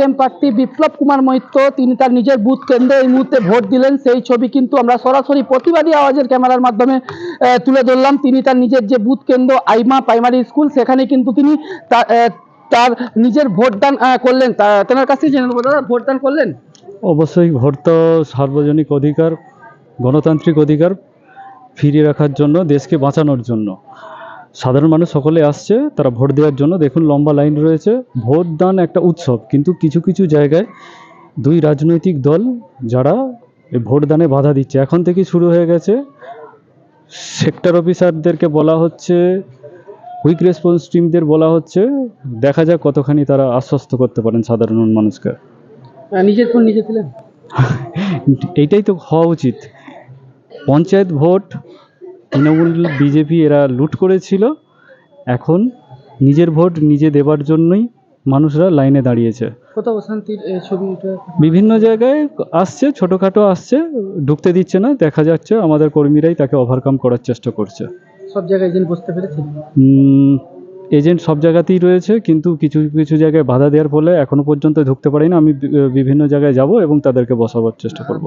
CPM প্রার্থী বিপ্লব কুমার মৈত্র, তিনি তার নিজের বুথ কেন্দ্রে এই মুহূর্তে ভোট দিলেন। সেই ছবি কিন্তু আমরা সরাসরি প্রতিবাদী আওয়াজের ক্যামেরার মাধ্যমে তুলে ধরলাম। তিনি তার নিজের যে বুথ কেন্দ্র, আইমা প্রাইমারি স্কুল, সেখানে কিন্তু তিনি তার নিজের ভোটদান করলেন। তেনার কাছে দাদা, ভোটদান করলেন? অবশ্যই, ভোট তো সার্বজনিক অধিকার, গণতান্ত্রিক অধিকার ফিরিয়ে রাখার জন্য, দেশকে বাঁচানোর জন্য। সাধারণ মানুষ সকলে আসছে তারা ভোট দেওয়ার জন্য। দেখুন লম্বা লাইন রয়েছে। ভোট দান একটা উৎসব কিন্তু কিছু কিছু জায়গায় দুই রাজনৈতিক দল যারা এই ভোট দানে বাধা দিচ্ছে। এখন থেকেই শুরু হয়ে গেছে। সেক্টর অফিসারদেরকে বলা হচ্ছে কুইক রেসপন্স টিমদের বলা হচ্ছে। দেখা যাক কতখানি তারা আশ্বস্ত করতে পারেন সাধারণ মানুষকে। নিজের ফোন নিজে ছিলেন এইটাই তো হওয়া উচিত। পঞ্চায়েত ভোট তৃণমূল বিজেপি এরা লুট করেছিল। এখন নিজের ভোট নিজে দেবার জন্যই মানুষরা লাইনে দাঁড়িয়েছে। কোথাও অশান্তির আহ, বিভিন্ন জায়গায় আসছে ছোটোখাটো আসছে ঢুকতে দিচ্ছে না দেখা যাচ্ছে আমাদের কর্মীরাই তাকে ওভারকাম করার চেষ্টা করছে। সব জায়গায় যিনি বসতে পেরেছেন এজেন্ট সব জায়গাতেই রয়েছে কিন্তু কিছু কিছু জায়গায় বাধা দেওয়ার ফলে এখনও পর্যন্ত ঢুকতে পারি না আমি বিভিন্ন জায়গায় যাব এবং তাদেরকে বসাবার চেষ্টা করব।